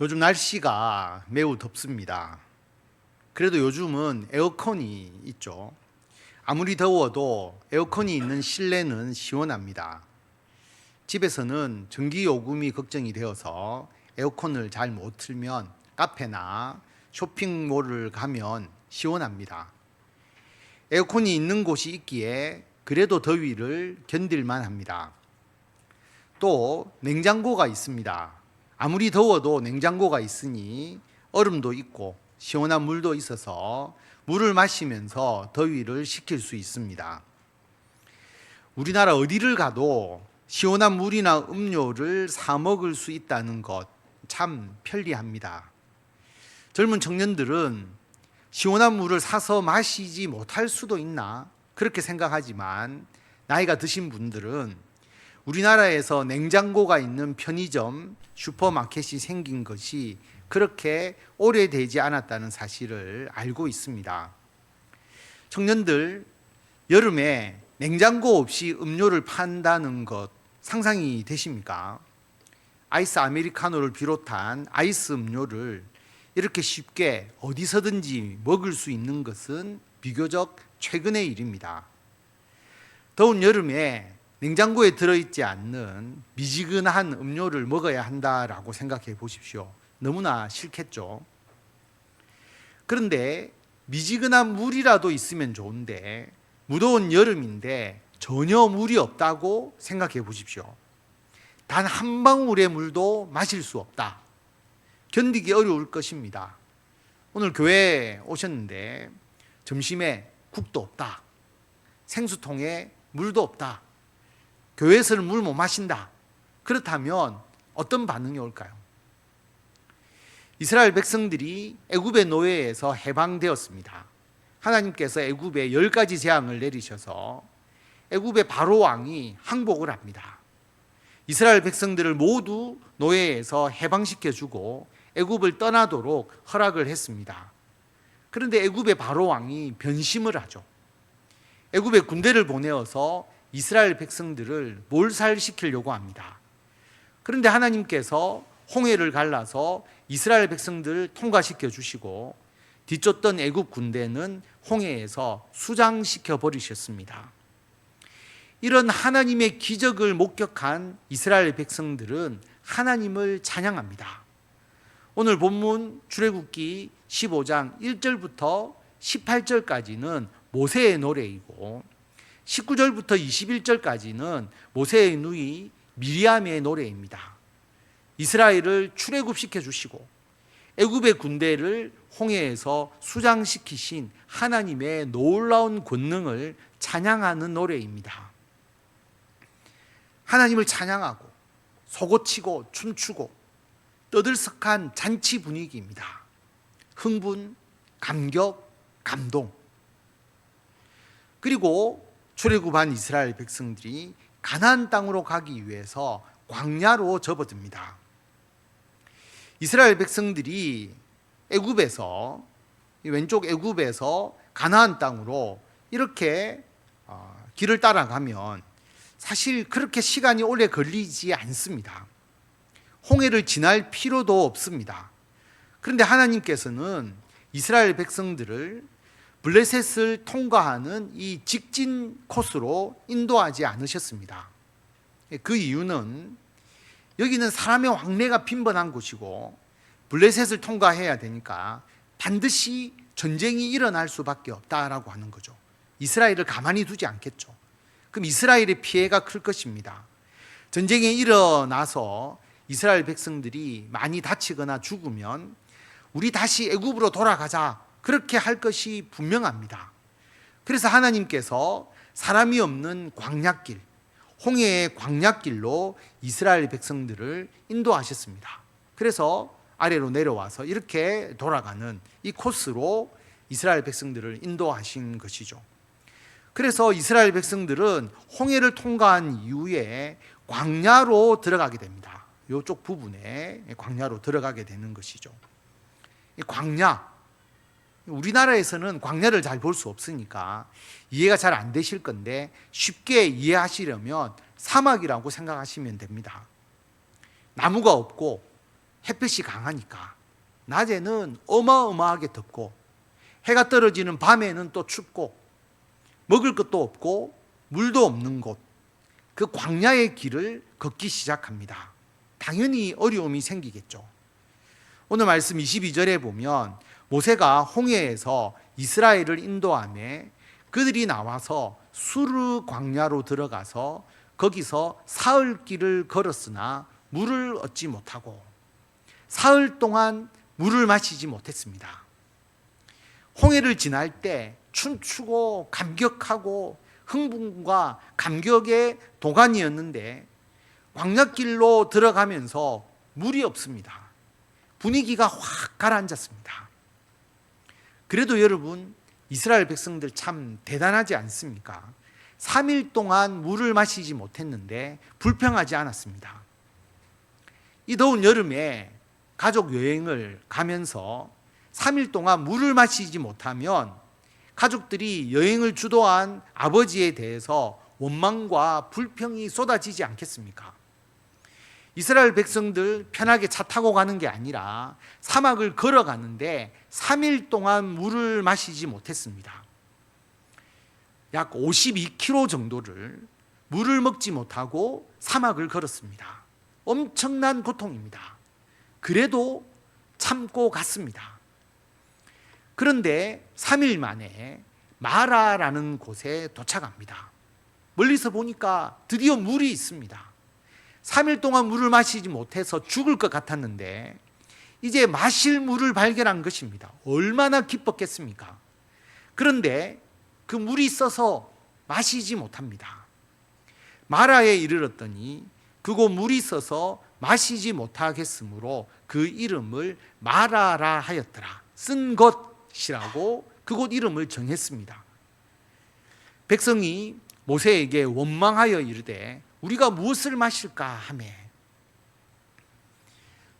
요즘 날씨가 매우 덥습니다. 그래도 요즘은 에어컨이 있죠. 아무리 더워도 에어컨이 있는 실내는 시원합니다. 집에서는 전기 요금이 걱정이 되어서 에어컨을 잘 못 틀면 카페나 쇼핑몰을 가면 시원합니다. 에어컨이 있는 곳이 있기에 그래도 더위를 견딜만 합니다. 또 냉장고가 있습니다. 아무리 더워도 냉장고가 있으니 얼음도 있고 시원한 물도 있어서 물을 마시면서 더위를 식힐 수 있습니다. 우리나라 어디를 가도 시원한 물이나 음료를 사 먹을 수 있다는 것 참 편리합니다. 젊은 청년들은 시원한 물을 사서 마시지 못할 수도 있나 그렇게 생각하지만 나이가 드신 분들은 우리나라에서 냉장고가 있는 편의점, 슈퍼마켓이 생긴 것이 그렇게 오래되지 않았다는 사실을 알고 있습니다. 청년들, 여름에 냉장고 없이 음료를 판다는 것 상상이 되십니까? 아이스 아메리카노를 비롯한 아이스 음료를 이렇게 쉽게 어디서든지 먹을 수 있는 것은 비교적 최근의 일입니다. 더운 여름에 냉장고에 들어있지 않는 미지근한 음료를 먹어야 한다라고 생각해 보십시오. 너무나 싫겠죠. 그런데 미지근한 물이라도 있으면 좋은데 무더운 여름인데 전혀 물이 없다고 생각해 보십시오. 단 한 방울의 물도 마실 수 없다. 견디기 어려울 것입니다. 오늘 교회에 오셨는데 점심에 국도 없다. 생수통에 물도 없다. 교회에서는 물 못 마신다. 그렇다면 어떤 반응이 올까요? 이스라엘 백성들이 애굽의 노예에서 해방되었습니다. 하나님께서 애굽에 열 가지 재앙을 내리셔서 애굽의 바로 왕이 항복을 합니다. 이스라엘 백성들을 모두 노예에서 해방시켜 주고 애굽을 떠나도록 허락을 했습니다. 그런데 애굽의 바로 왕이 변심을 하죠. 애굽의 군대를 보내어서 이스라엘 백성들을 몰살시키려고 합니다. 그런데 하나님께서 홍해를 갈라서 이스라엘 백성들을 통과시켜 주시고 뒤쫓던 애굽 군대는 홍해에서 수장시켜 버리셨습니다. 이런 하나님의 기적을 목격한 이스라엘 백성들은 하나님을 찬양합니다. 오늘 본문 출애굽기 15장 1절부터 18절까지는 모세의 노래이고 19절부터 21절까지는 모세의 누이 미리암의 노래입니다. 이스라엘을 출애굽시켜 주시고 애굽의 군대를 홍해에서 수장시키신 하나님의 놀라운 권능을 찬양하는 노래입니다. 하나님을 찬양하고 소고치고 춤추고 떠들썩한 잔치 분위기입니다. 흥분, 감격, 감동. 그리고 출애굽한 이스라엘 백성들이 가나안 땅으로 가기 위해서 광야로 접어듭니다. 이스라엘 백성들이 애굽에서 왼쪽 애굽에서 가나안 땅으로 이렇게 어, 길을 따라가면 사실 그렇게 시간이 오래 걸리지 않습니다. 홍해를 지날 필요도 없습니다. 그런데 하나님께서는 이스라엘 백성들을 블레셋을 통과하는 이 직진 코스로 인도하지 않으셨습니다. 그 이유는 여기는 사람의 왕래가 빈번한 곳이고 블레셋을 통과해야 되니까 반드시 전쟁이 일어날 수밖에 없다라고 하는 거죠. 이스라엘을 가만히 두지 않겠죠. 그럼 이스라엘의 피해가 클 것입니다. 전쟁이 일어나서 이스라엘 백성들이 많이 다치거나 죽으면 우리 다시 애굽으로 돌아가자 그렇게 할 것이 분명합니다. 그래서 하나님께서 사람이 없는 광약길, 홍해의 광약길로 이스라엘 백성들을 인도하셨습니다. 그래서 아래로 내려와서 이렇게 돌아가는 이 코스로 이스라엘 백성들을 인도하신 것이죠. 그래서 이스라엘 백성들은 홍해를 통과한 이후에 광야로 들어가게 됩니다. 이쪽 부분에 광야로 들어가게 되는 것이죠. 광야, 우리나라에서는 광야를 잘 볼 수 없으니까 이해가 잘 안 되실 건데 쉽게 이해하시려면 사막이라고 생각하시면 됩니다. 나무가 없고 햇볕이 강하니까 낮에는 어마어마하게 덥고 해가 떨어지는 밤에는 또 춥고 먹을 것도 없고 물도 없는 곳 그 광야의 길을 걷기 시작합니다. 당연히 어려움이 생기겠죠. 오늘 말씀 22절에 보면 모세가 홍해에서 이스라엘을 인도함에 그들이 나와서 수르 광야로 들어가서 거기서 사흘 길을 걸었으나 물을 얻지 못하고 사흘 동안 물을 마시지 못했습니다. 홍해를 지날 때 춤추고 감격하고 흥분과 감격의 도가니였는데 광야길로 들어가면서 물이 없습니다. 분위기가 확 가라앉았습니다. 그래도 여러분 이스라엘 백성들 참 대단하지 않습니까? 3일 동안 물을 마시지 못했는데 불평하지 않았습니다. 이 더운 여름에 가족 여행을 가면서 3일 동안 물을 마시지 못하면 가족들이 여행을 주도한 아버지에 대해서 원망과 불평이 쏟아지지 않겠습니까? 이스라엘 백성들 편하게 차 타고 가는 게 아니라 사막을 걸어가는데 3일 동안 물을 마시지 못했습니다. 약 52km 정도를 물을 먹지 못하고 사막을 걸었습니다. 엄청난 고통입니다. 그래도 참고 갔습니다. 그런데 3일 만에 마라라는 곳에 도착합니다. 멀리서 보니까 드디어 물이 있습니다. 3일 동안 물을 마시지 못해서 죽을 것 같았는데 이제 마실 물을 발견한 것입니다. 얼마나 기뻤겠습니까? 그런데 그 물이 있어서 마시지 못합니다. 마라에 이르렀더니 그곳 물이 있어서 마시지 못하겠으므로 그 이름을 마라라 하였더라. 쓴 것이라고 그곳 이름을 정했습니다. 백성이 모세에게 원망하여 이르되 우리가 무엇을 마실까 하매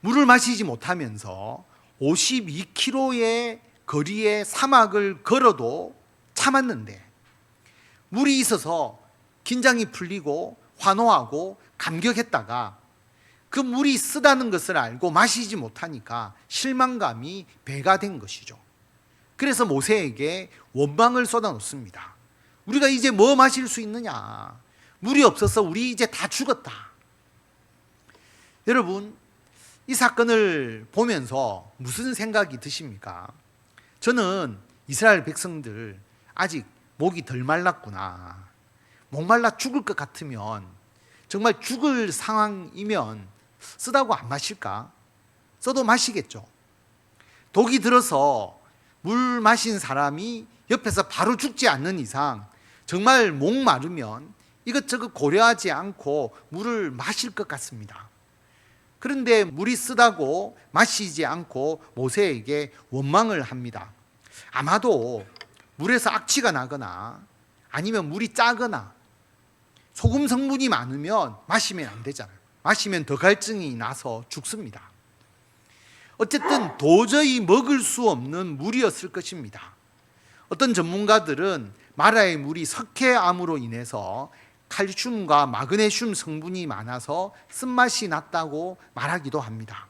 물을 마시지 못하면서 52km의 거리의 사막을 걸어도 참았는데 물이 있어서 긴장이 풀리고 환호하고 감격했다가 그 물이 쓰다는 것을 알고 마시지 못하니까 실망감이 배가 된 것이죠. 그래서 모세에게 원망을 쏟아놓습니다. 우리가 이제 뭐 마실 수 있느냐? 물이 없어서 우리 이제 다 죽었다. 여러분, 이 사건을 보면서 무슨 생각이 드십니까? 저는 이스라엘 백성들 아직 목이 덜 말랐구나. 목말라 죽을 것 같으면 정말 죽을 상황이면 쓰다고 안 마실까? 써도 마시겠죠. 독이 들어서 물 마신 사람이 옆에서 바로 죽지 않는 이상 정말 목 마르면 이것저것 고려하지 않고 물을 마실 것 같습니다. 그런데 물이 쓰다고 마시지 않고 모세에게 원망을 합니다. 아마도 물에서 악취가 나거나 아니면 물이 짜거나 소금 성분이 많으면 마시면 안 되잖아요. 마시면 더 갈증이 나서 죽습니다. 어쨌든 도저히 먹을 수 없는 물이었을 것입니다. 어떤 전문가들은 마라의 물이 석회암으로 인해서 칼슘과 마그네슘 성분이 많아서 쓴맛이 났다고 말하기도 합니다.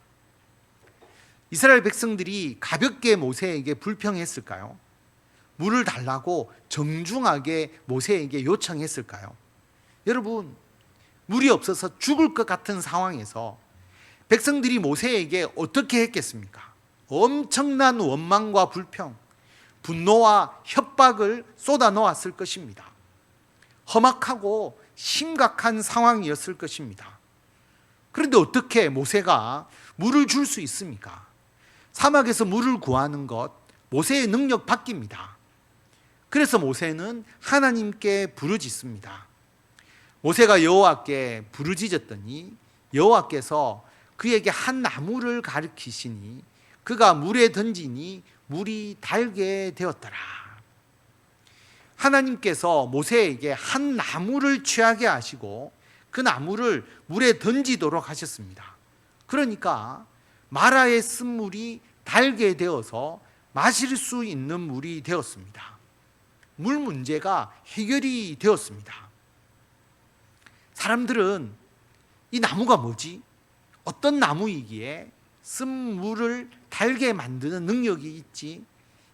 이스라엘 백성들이 가볍게 모세에게 불평했을까요? 물을 달라고 정중하게 모세에게 요청했을까요? 여러분, 물이 없어서 죽을 것 같은 상황에서 백성들이 모세에게 어떻게 했겠습니까? 엄청난 원망과 불평, 분노와 협박을 쏟아 놓았을 것입니다. 험악하고 심각한 상황이었을 것입니다. 그런데 어떻게 모세가 물을 줄 수 있습니까? 사막에서 물을 구하는 것, 모세의 능력 바뀝니다. 그래서 모세는 하나님께 부르짖습니다. 모세가 여호와께 부르짖었더니 여호와께서 그에게 한 나무를 가리키시니 그가 물에 던지니 물이 달게 되었더라. 하나님께서 모세에게 한 나무를 취하게 하시고 그 나무를 물에 던지도록 하셨습니다. 그러니까 마라의 쓴물이 달게 되어서 마실 수 있는 물이 되었습니다. 물 문제가 해결이 되었습니다. 사람들은 이 나무가 뭐지? 어떤 나무이기에 쓴 물을 달게 만드는 능력이 있지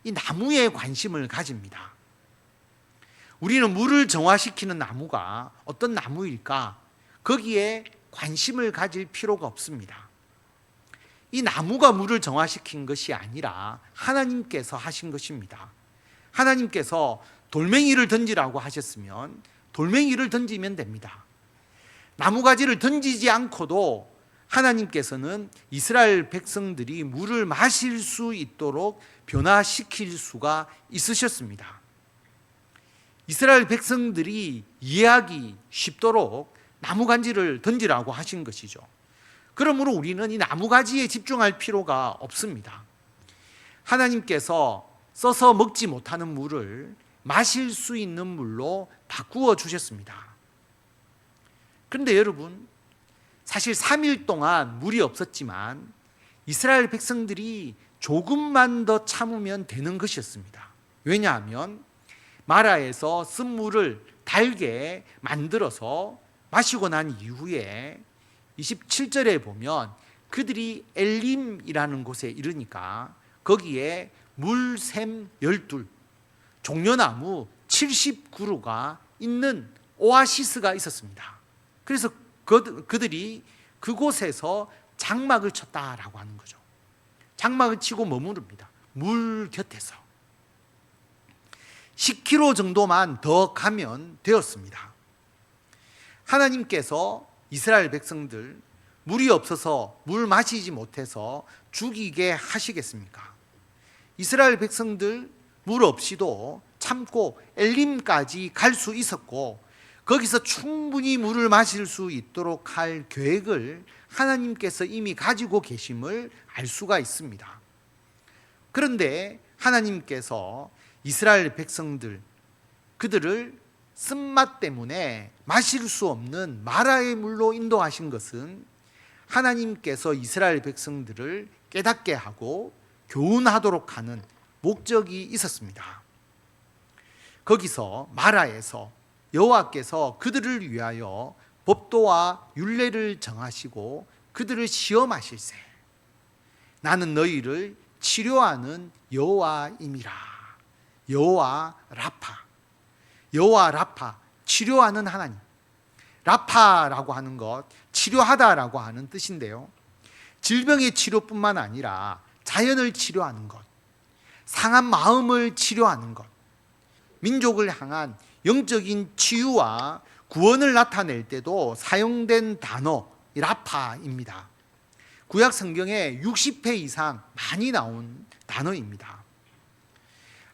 이 나무에 관심을 가집니다. 우리는 물을 정화시키는 나무가 어떤 나무일까? 거기에 관심을 가질 필요가 없습니다. 이 나무가 물을 정화시킨 것이 아니라 하나님께서 하신 것입니다. 하나님께서 돌멩이를 던지라고 하셨으면 돌멩이를 던지면 됩니다. 나무가지를 던지지 않고도 하나님께서는 이스라엘 백성들이 물을 마실 수 있도록 변화시킬 수가 있으셨습니다. 이스라엘 백성들이 이해하기 쉽도록 나무가지를 던지라고 하신 것이죠. 그러므로 우리는 이 나무 가지에 집중할 필요가 없습니다. 하나님께서 써서 먹지 못하는 물을 마실 수 있는 물로 바꾸어 주셨습니다. 그런데 여러분, 사실 3일 동안 물이 없었지만 이스라엘 백성들이 조금만 더 참으면 되는 것이었습니다. 왜냐하면 마라에서 쓴 물을 달게 만들어서 마시고 난 이후에 27절에 보면 그들이 엘림이라는 곳에 이르니까 거기에 물샘 열둘, 종려나무 70그루가 있는 오아시스가 있었습니다. 그래서 그, 그들이 그곳에서 장막을 쳤다라고 하는 거죠. 장막을 치고 머무릅니다. 물 곁에서. 10km 정도만 더 가면 되었습니다. 하나님께서 이스라엘 백성들 물이 없어서 물 마시지 못해서 죽이게 하시겠습니까? 이스라엘 백성들 물 없이도 참고 엘림까지 갈 수 있었고 거기서 충분히 물을 마실 수 있도록 할 계획을 하나님께서 이미 가지고 계심을 알 수가 있습니다. 그런데 하나님께서 이스라엘 백성들 그들을 쓴맛 때문에 마실 수 없는 마라의 물로 인도하신 것은 하나님께서 이스라엘 백성들을 깨닫게 하고 교훈하도록 하는 목적이 있었습니다. 거기서 마라에서 여호와께서 그들을 위하여 법도와 율례를 정하시고 그들을 시험하실세 나는 너희를 치료하는 여호와임이라 여호와 라파 여호와 라파 치료하는 하나님 라파라고 하는 것 치료하다라고 하는 뜻인데요 질병의 치료뿐만 아니라 자연을 치료하는 것 상한 마음을 치료하는 것 민족을 향한 영적인 치유와 구원을 나타낼 때도 사용된 단어 라파입니다. 구약 성경에 60회 이상 많이 나온 단어입니다.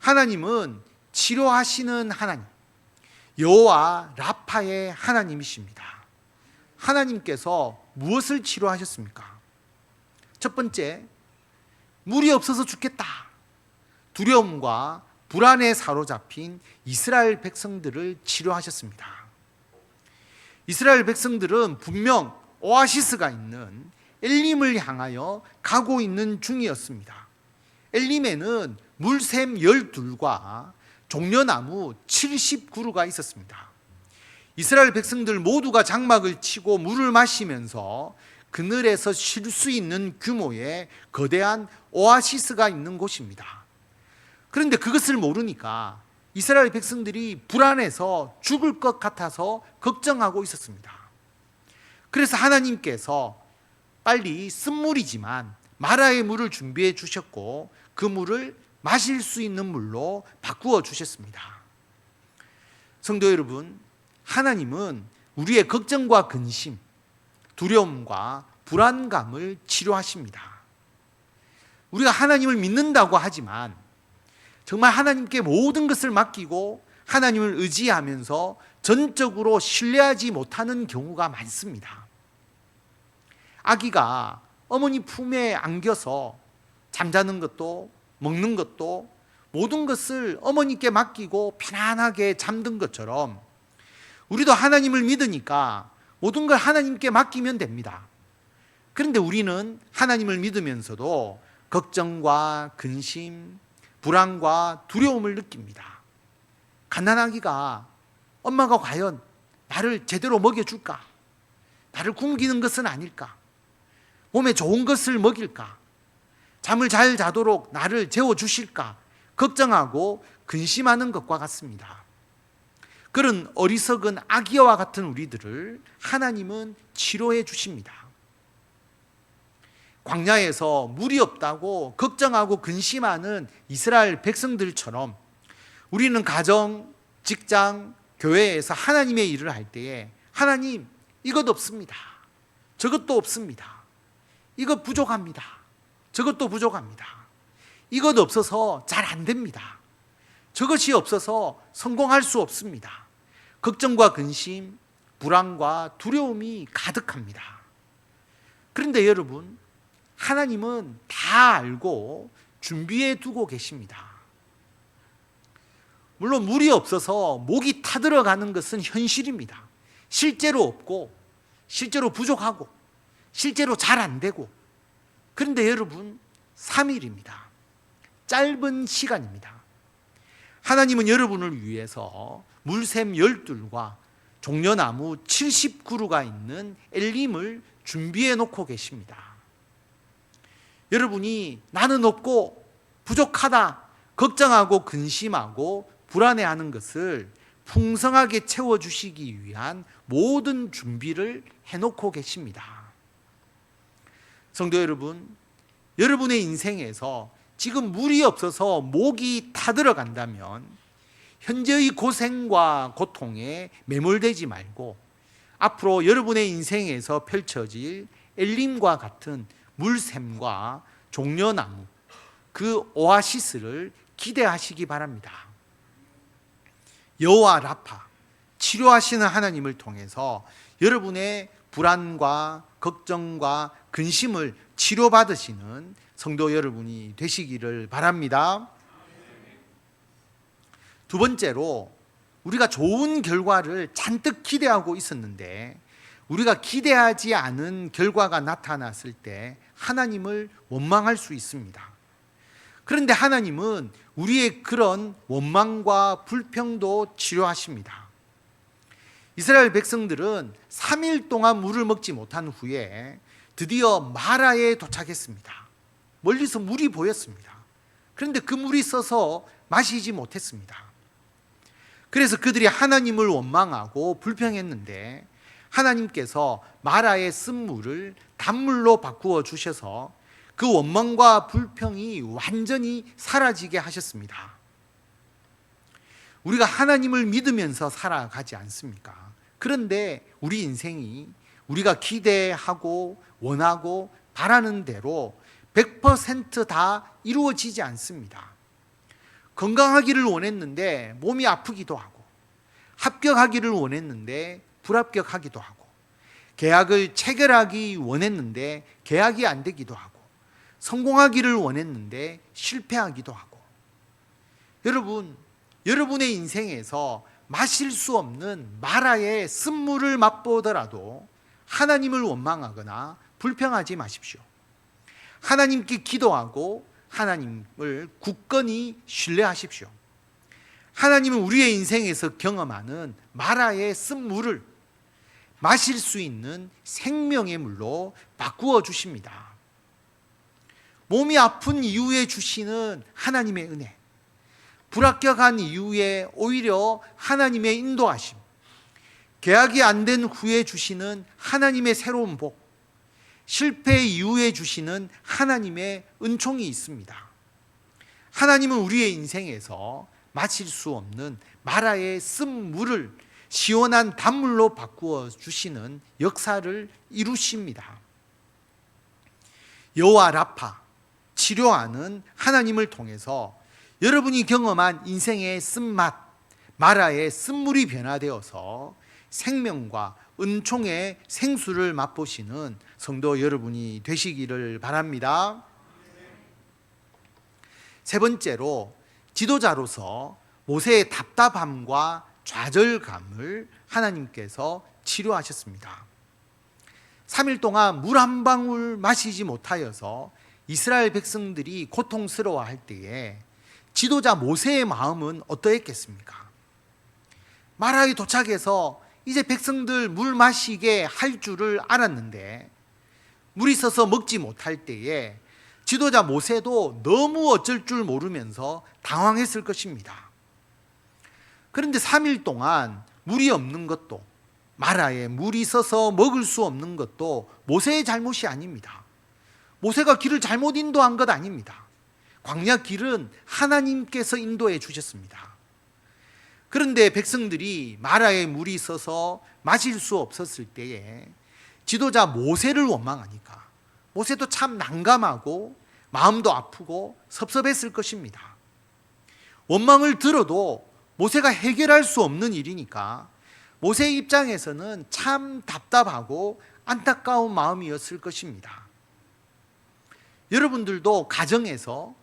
하나님은 치료하시는 하나님, 여호와 라파의 하나님이십니다. 하나님께서 무엇을 치료하셨습니까? 첫 번째, 물이 없어서 죽겠다. 두려움과 불안에 사로잡힌 이스라엘 백성들을 치료하셨습니다. 이스라엘 백성들은 분명 오아시스가 있는 엘림을 향하여 가고 있는 중이었습니다. 엘림에는 물샘 12과 종려나무 70그루가 있었습니다. 이스라엘 백성들 모두가 장막을 치고 물을 마시면서 그늘에서 쉴 수 있는 규모의 거대한 오아시스가 있는 곳입니다. 그런데 그것을 모르니까 이스라엘 백성들이 불안해서 죽을 것 같아서 걱정하고 있었습니다. 그래서 하나님께서 빨리 쓴물이지만 마라의 물을 준비해 주셨고 그 물을 마실 수 있는 물로 바꾸어 주셨습니다. 성도 여러분, 하나님은 우리의 걱정과 근심, 두려움과 불안감을 치료하십니다. 우리가 하나님을 믿는다고 하지만 정말 하나님께 모든 것을 맡기고 하나님을 의지하면서 전적으로 신뢰하지 못하는 경우가 많습니다. 아기가 어머니 품에 안겨서 잠자는 것도 먹는 것도 모든 것을 어머니께 맡기고 편안하게 잠든 것처럼 우리도 하나님을 믿으니까 모든 걸 하나님께 맡기면 됩니다. 그런데 우리는 하나님을 믿으면서도 걱정과 근심, 불안과 두려움을 느낍니다. 가난하기가 엄마가 과연 나를 제대로 먹여줄까? 나를 굶기는 것은 아닐까? 몸에 좋은 것을 먹일까? 잠을 잘 자도록 나를 재워 주실까? 걱정하고 근심하는 것과 같습니다. 그런 어리석은 아기와 같은 우리들을 하나님은 치료해 주십니다. 광야에서 물이 없다고 걱정하고 근심하는 이스라엘 백성들처럼 우리는 가정, 직장, 교회에서 하나님의 일을 할 때에 하나님 이것 없습니다. 저것도 없습니다. 이것 부족합니다. 저것도 부족합니다. 이것 없어서 잘 안 됩니다. 저것이 없어서 성공할 수 없습니다. 걱정과 근심, 불안과 두려움이 가득합니다. 그런데 여러분, 하나님은 다 알고 준비해 두고 계십니다. 물론 물이 없어서 목이 타들어가는 것은 현실입니다. 실제로 없고, 실제로 부족하고, 실제로 잘 안 되고. 그런데 여러분, 3일입니다. 짧은 시간입니다. 하나님은 여러분을 위해서 물샘 12과 종려나무 70그루가 있는 엘림을 준비해 놓고 계십니다. 여러분이 나는 없고 부족하다, 걱정하고 근심하고 불안해하는 것을 풍성하게 채워주시기 위한 모든 준비를 해놓고 계십니다. 성도 여러분, 여러분의 인생에서 지금 물이 없어서 목이 타들어간다면 현재의 고생과 고통에 매몰되지 말고 앞으로 여러분의 인생에서 펼쳐질 엘림과 같은 물샘과 종려나무 그 오아시스를 기대하시기 바랍니다. 여호와 라파 치료하시는 하나님을 통해서 여러분의 불안과 걱정과 근심을 치료받으시는 성도 여러분이 되시기를 바랍니다. 두 번째로 우리가 좋은 결과를 잔뜩 기대하고 있었는데 우리가 기대하지 않은 결과가 나타났을 때 하나님을 원망할 수 있습니다. 그런데 하나님은 우리의 그런 원망과 불평도 치료하십니다. 이스라엘 백성들은 3일 동안 물을 먹지 못한 후에 드디어 마라에 도착했습니다. 멀리서 물이 보였습니다. 그런데 그 물이 써서 마시지 못했습니다. 그래서 그들이 하나님을 원망하고 불평했는데 하나님께서 마라의 쓴물을 단물로 바꾸어 주셔서 그 원망과 불평이 완전히 사라지게 하셨습니다. 우리가 하나님을 믿으면서 살아가지 않습니까? 그런데 우리 인생이 우리가 기대하고 원하고 바라는 대로 100%다 이루어지지 않습니다. 건강하기를 원했는데 몸이 아프기도 하고 합격하기를 원했는데 불합격하기도 하고 계약을 체결하기 원했는데 계약이 안 되기도 하고 성공하기를 원했는데 실패하기도 하고 여러분 여러분의 인생에서 마실 수 없는 마라의 쓴물을 맛보더라도 하나님을 원망하거나 불평하지 마십시오. 하나님께 기도하고 하나님을 굳건히 신뢰하십시오. 하나님은 우리의 인생에서 경험하는 마라의 쓴물을 마실 수 있는 생명의 물로 바꾸어 주십니다. 몸이 아픈 이후에 주시는 하나님의 은혜, 불합격한 이후에 오히려 하나님의 인도하심, 계약이 안 된 후에 주시는 하나님의 새로운 복, 실패 이후에 주시는 하나님의 은총이 있습니다. 하나님은 우리의 인생에서 마실 수 없는 마라의 쓴 물을 시원한 단물로 바꾸어 주시는 역사를 이루십니다. 여호와 라파 치료하는 하나님을 통해서 여러분이 경험한 인생의 쓴맛 마라의 쓴물이 변화되어서 생명과 은총의 생수를 맛보시는 성도 여러분이 되시기를 바랍니다. 세 번째로 지도자로서 모세의 답답함과 좌절감을 하나님께서 치료하셨습니다. 3일 동안 물 한 방울 마시지 못하여서 이스라엘 백성들이 고통스러워할 때에 지도자 모세의 마음은 어떠했겠습니까? 마라에 도착해서 이제 백성들 물 마시게 할 줄을 알았는데 물이 있어서 먹지 못할 때에 지도자 모세도 너무 어쩔 줄 모르면서 당황했을 것입니다. 그런데 3일 동안 물이 없는 것도 마라에 물이 있어서 먹을 수 없는 것도 모세의 잘못이 아닙니다. 모세가 길을 잘못 인도한 것 아닙니다. 광야 길은 하나님께서 인도해 주셨습니다. 그런데 백성들이 마라에 물이 있어서 마실 수 없었을 때에 지도자 모세를 원망하니까 모세도 참 난감하고 마음도 아프고 섭섭했을 것입니다. 원망을 들어도 모세가 해결할 수 없는 일이니까 모세 입장에서는 참 답답하고 안타까운 마음이었을 것입니다. 여러분들도 가정에서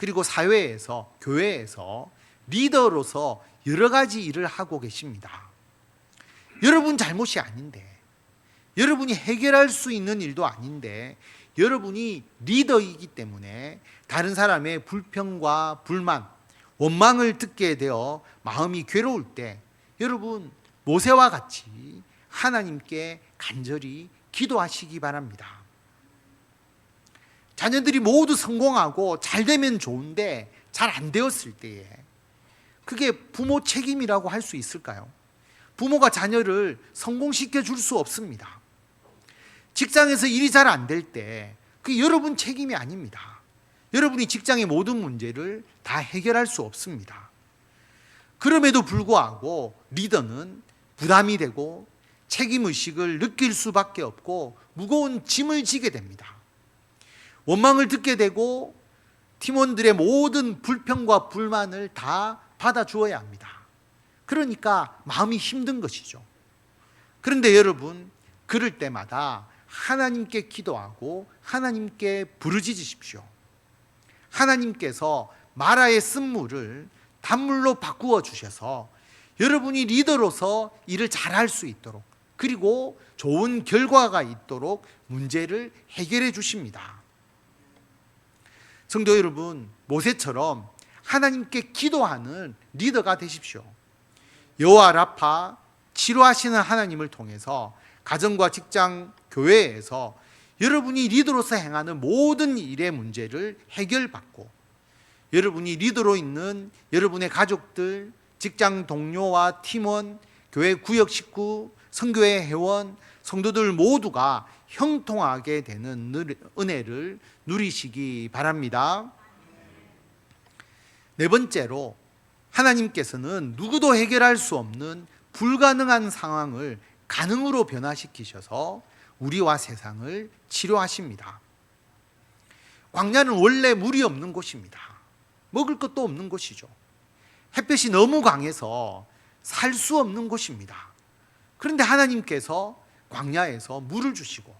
그리고 사회에서 교회에서 리더로서 여러 가지 일을 하고 계십니다. 여러분 잘못이 아닌데 여러분이 해결할 수 있는 일도 아닌데 여러분이 리더이기 때문에 다른 사람의 불평과 불만, 원망을 듣게 되어 마음이 괴로울 때 여러분 모세와 같이 하나님께 간절히 기도하시기 바랍니다. 자녀들이 모두 성공하고 잘 되면 좋은데 잘 안 되었을 때에 그게 부모 책임이라고 할 수 있을까요? 부모가 자녀를 성공시켜 줄 수 없습니다. 직장에서 일이 잘 안 될 때 그게 여러분 책임이 아닙니다. 여러분이 직장의 모든 문제를 다 해결할 수 없습니다. 그럼에도 불구하고 리더는 부담이 되고 책임 의식을 느낄 수밖에 없고 무거운 짐을 지게 됩니다. 원망을 듣게 되고 팀원들의 모든 불평과 불만을 다 받아 주어야 합니다. 그러니까 마음이 힘든 것이죠. 그런데 여러분, 그럴 때마다 하나님께 기도하고 하나님께 부르짖으십시오. 하나님께서 마라의 쓴물을 단물로 바꾸어 주셔서 여러분이 리더로서 일을 잘할 수 있도록 그리고 좋은 결과가 있도록 문제를 해결해 주십니다. 성도 여러분, 모세처럼 하나님께 기도하는 리더가 되십시오. 여호와 라파 치료하시는 하나님을 통해서 가정과 직장, 교회에서 여러분이 리더로서 행하는 모든 일의 문제를 해결받고 여러분이 리더로 있는 여러분의 가족들, 직장 동료와 팀원, 교회 구역 식구, 성교회 회원, 성도들 모두가 형통하게 되는 은혜를 누리시기 바랍니다. 네 번째로 하나님께서는 누구도 해결할 수 없는 불가능한 상황을 가능으로 변화시키셔서 우리와 세상을 치료하십니다. 광야는 원래 물이 없는 곳입니다. 먹을 것도 없는 곳이죠. 햇볕이 너무 강해서 살 수 없는 곳입니다. 그런데 하나님께서 광야에서 물을 주시고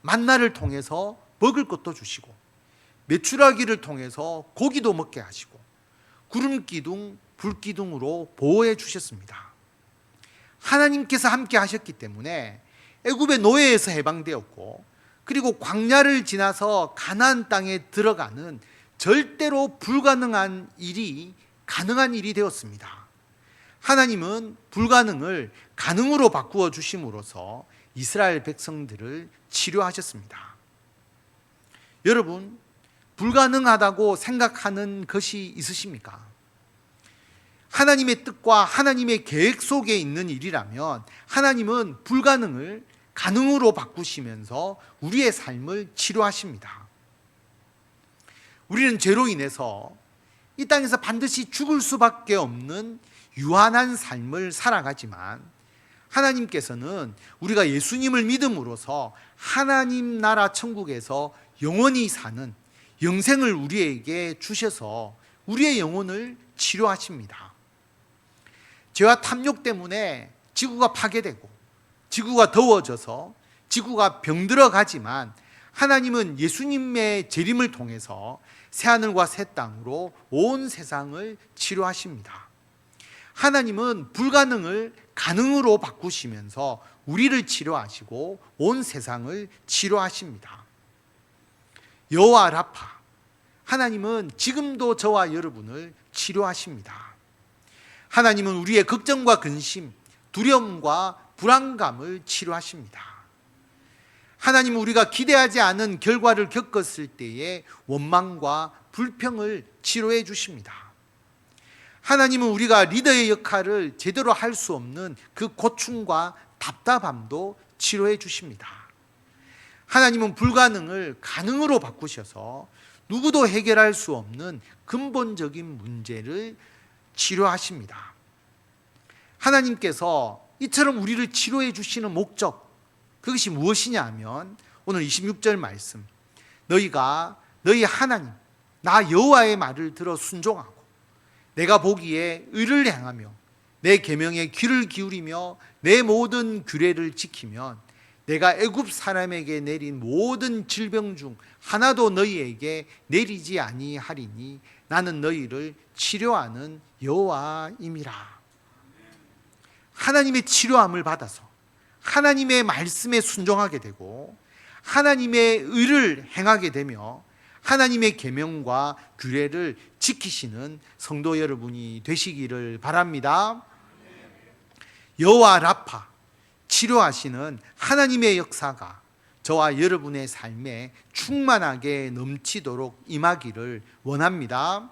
만나를 통해서 먹을 것도 주시고 메추라기를 통해서 고기도 먹게 하시고 구름 기둥, 불 기둥으로 보호해 주셨습니다. 하나님께서 함께 하셨기 때문에 애굽의 노예에서 해방되었고 그리고 광야를 지나서 가나안 땅에 들어가는 절대로 불가능한 일이 가능한 일이 되었습니다. 하나님은 불가능을 가능으로 바꾸어 주심으로써 이스라엘 백성들을 치료하셨습니다. 여러분, 불가능하다고 생각하는 것이 있으십니까? 하나님의 뜻과 하나님의 계획 속에 있는 일이라면 하나님은 불가능을 가능으로 바꾸시면서 우리의 삶을 치료하십니다. 우리는 죄로 인해서 이 땅에서 반드시 죽을 수밖에 없는 유한한 삶을 살아가지만 하나님께서는 우리가 예수님을 믿음으로써 하나님 나라 천국에서 영원히 사는 영생을 우리에게 주셔서 우리의 영혼을 치료하십니다. 죄와 탐욕 때문에 지구가 파괴되고 지구가 더워져서 지구가 병들어 가지만 하나님은 예수님의 재림을 통해서 새 하늘과 새 땅으로 온 세상을 치료하십니다. 하나님은 불가능을 가능으로 바꾸시면서 우리를 치료하시고 온 세상을 치료하십니다. 여호와 라파 하나님은 지금도 저와 여러분을 치료하십니다. 하나님은 우리의 걱정과 근심, 두려움과 불안감을 치료하십니다. 하나님은 우리가 기대하지 않은 결과를 겪었을 때의 원망과 불평을 치료해 주십니다. 하나님은 우리가 리더의 역할을 제대로 할 수 없는 그 고충과 답답함도 치료해 주십니다. 하나님은 불가능을 가능으로 바꾸셔서 누구도 해결할 수 없는 근본적인 문제를 치료하십니다. 하나님께서 이처럼 우리를 치료해 주시는 목적 그것이 무엇이냐 하면 오늘 26절 말씀 너희가 너희 하나님 나 여호와의 말을 들어 순종하고 내가 보기에 의를 행하며 내 계명에 귀를 기울이며 내 모든 규례를 지키면 내가 애굽 사람에게 내린 모든 질병 중 하나도 너희에게 내리지 아니하리니 나는 너희를 치료하는 여호와임이라. 하나님의 치료함을 받아서 하나님의 말씀에 순종하게 되고 하나님의 의를 행하게 되며 하나님의 계명과 규례를 지키시는 성도 여러분이 되시기를 바랍니다. 여호와 라파 치료하시는 하나님의 역사가 저와 여러분의 삶에 충만하게 넘치도록 임하기를 원합니다.